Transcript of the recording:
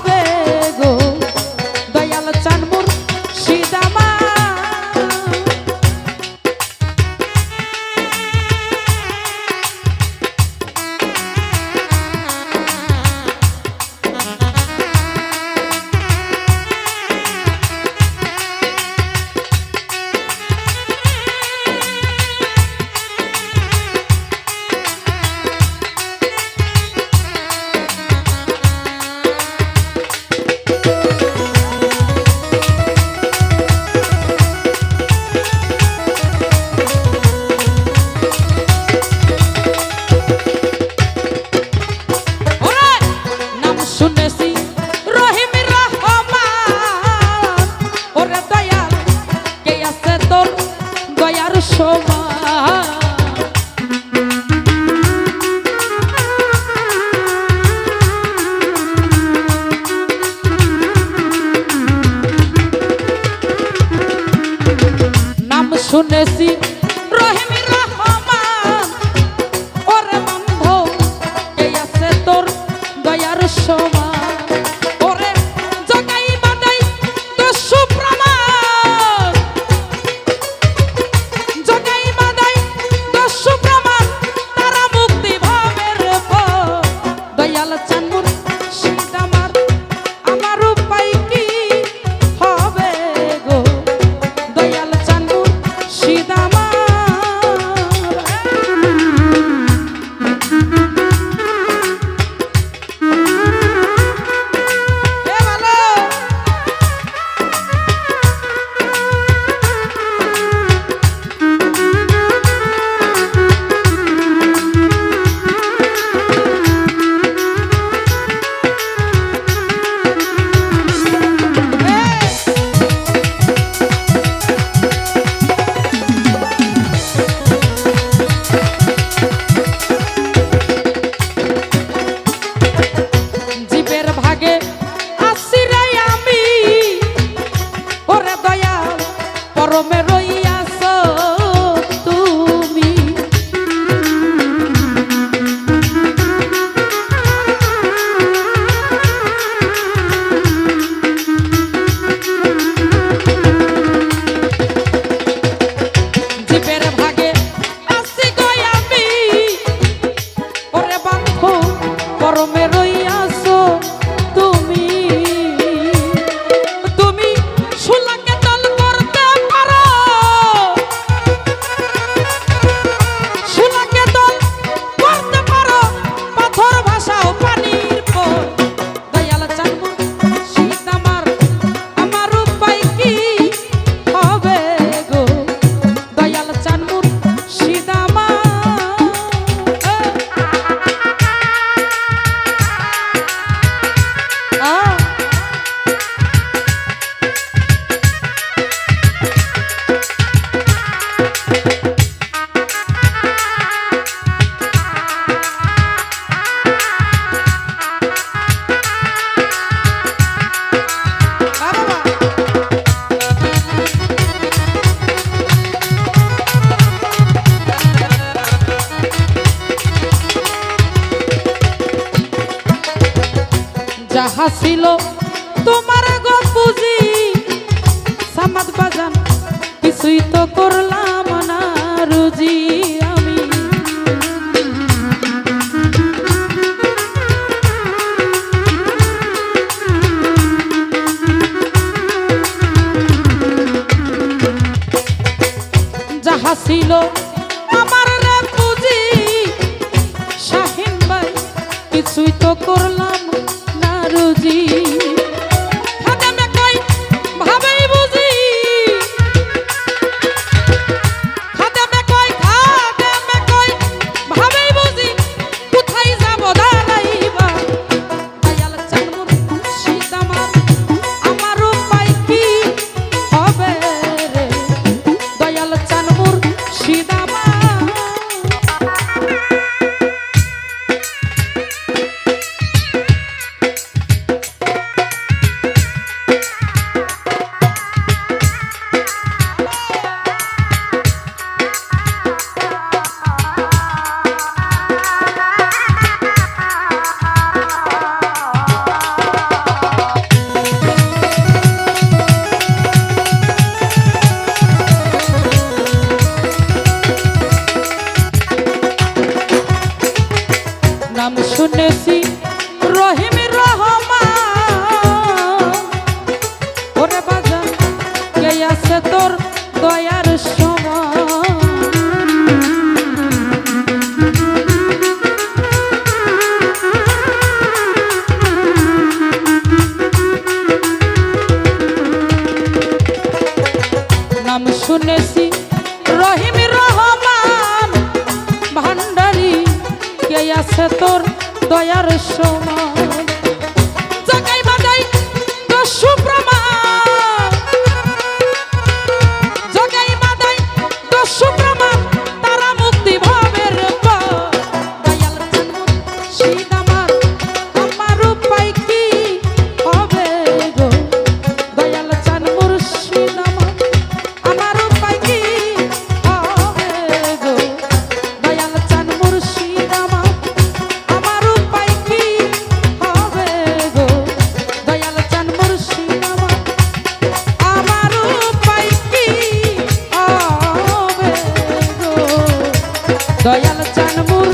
হবে তোর দয়ার শোভা শুনেছি রকমে রইয়াছ তুমি। জীবের ভাগে আসি গই আমি। ওরে বান্ধ পরমে যা ছিল, তোমার গো বুঝি সামাদ বাজান, কিছুই তো করলাম না রুজি আমি। যা ছিল, আমার বুঝি শাহিন ভাই, কিছুই তো করলাম রুজি নাম শুনেছি রহিম রহমান। ওরে বাজান কে আছে তোর দয়ার সমান? নাম শুনেছি রহিম আছে তোর দয়ার সোনা। দয়াল চানমুর